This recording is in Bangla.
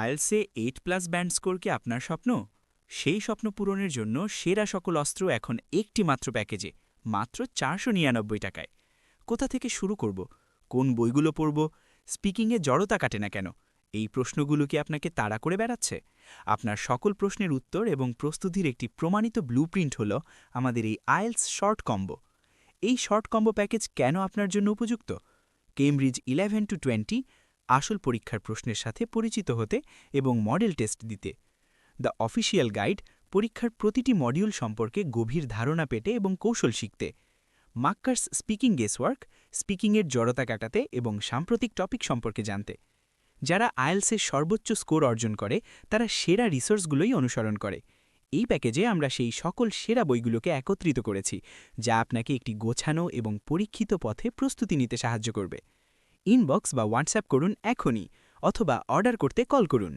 আয়েলসে এইট প্লাস ব্যান্ড স্কোর কি আপনার স্বপ্ন? সেই স্বপ্ন পূরণের জন্য সেরা সকল অস্ত্র এখন একটি মাত্র প্যাকেজে, মাত্র চারশো নিরানব্বই টাকায়। কোথা থেকে শুরু করব? কোন বইগুলো পড়ব? স্পিকিংয়ে জড়তা কাটে না কেন? এই প্রশ্নগুলো কি আপনাকে তাড়া করে বেড়াচ্ছে? আপনার সকল প্রশ্নের উত্তর এবং প্রস্তুতির একটি প্রমাণিত ব্লুপ্রিন্ট হল আমাদের এই আয়েলস শর্ট কম্বো। এই শর্ট কম্বো প্যাকেজ কেন আপনার জন্য উপযুক্ত? কেমব্রিজ ইলেভেন টু টোয়েন্টি আসল পরীক্ষার প্রশ্নের সাথে পরিচিত হতে এবং মডেল টেস্ট দিতে। দ্য অফিসিয়াল গাইড পরীক্ষার প্রতিটি মডিউল সম্পর্কে গভীর ধারণা পেতে এবং কৌশল শিখতে। মাক্কার্স স্পিকিং গেসওয়ার্ক, স্পিকিংয়ের জড়তা কাটাতে এবং সাম্প্রতিক টপিক সম্পর্কে জানতে। যারা আয়েলসের সর্বোচ্চ স্কোর অর্জন করে, তারা সেরা রিসোর্সগুলোই অনুসরণ করে। এই প্যাকেজে আমরা সেই সকল সেরা বইগুলোকে একত্রিত করেছি, যা আপনাকে একটি গোছানো এবং পরীক্ষিত পথে প্রস্তুতি নিতে সাহায্য করবে। ইনবক্স বা হোয়াটসঅ্যাপ করুন এখনই অথবা অর্ডার করতে কল করুন।